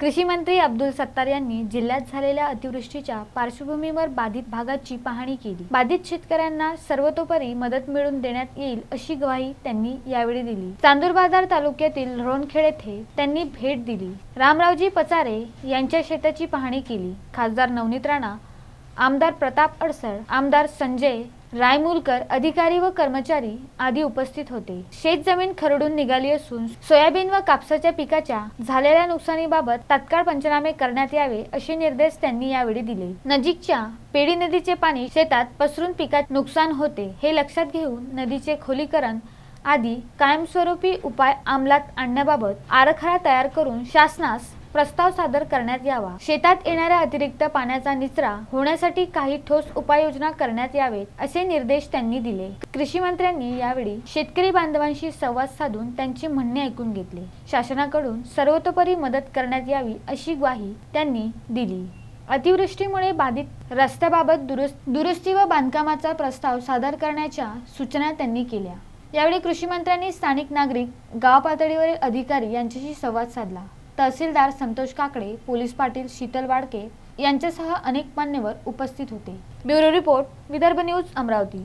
कृषी मंत्री अब्दुल सत्तार यांनी जिल्ह्यात झालेल्या अतिवृष्टीच्या पार्श्वभूमीवर बाधित भागाची पाहणी केली. बाधित शेतकऱ्यांना सर्वतोपरी मदत मिळवून देण्यात येईल अशी ग्वाही त्यांनी यावेळी दिली. चांदूर बाजार तालुक्यातील रोणखेड येथे त्यांनी भेट दिली. रामरावजी पचारे यांच्या शेताची पाहणी केली. खासदार नवनीत राणा आमदार प्रताप अडसळ आमदार संजय रायमुलकर अधिकारी व कर्मचारी आदी उपस्थित होते. शेत जमीन खरडून निघाली असून सोयाबीन व कापसाच्या पिकाच्या झालेल्या नुकसानीबाबत तात्काळ पंचनामे करण्यात यावे असे निर्देश त्यांनी यावेळी दिले. नजीकच्या पेडी नदीचे पाणी शेतात पसरून पिकात नुकसान होते हे लक्षात घेऊन नदीचे खोलीकरण आदी कायमस्वरूपी उपाय अंमलात आणण्याबाबत आराखडा तयार करून शासनास प्रस्ताव सादर करण्यात यावा. शेतात येणाऱ्या अतिरिक्त पाण्याचा निचरा होण्यासाठी काही ठोस उपाययोजना करण्यात यावेत असे निर्देश त्यांनी दिले. कृषी मंत्र्यांनी यावेळी शेतकरी बांधवांशी संवाद साधून त्यांची म्हणणे ऐकून घेतले. शासनाकडून सर्वतोपरी मदत करण्यात यावी अशी ग्वाही त्यांनी दिली. अतिवृष्टीमुळे बाधित रस्त्याबाबत दुरुस्त दुरुस्ती व बांधकामाचा प्रस्ताव सादर करण्याच्या सूचना त्यांनी केल्या. यावेळी कृषी मंत्र्यांनी स्थानिक नागरिक गाव पातळीवरील अधिकारी यांच्याशी संवाद साधला. तहसीलदार संतोष काकडे पोलीस पाटील शीतल वाडके यांच्यासह अनेक मान्यवर उपस्थित होते. Bureau report Vidarbha news Amravati.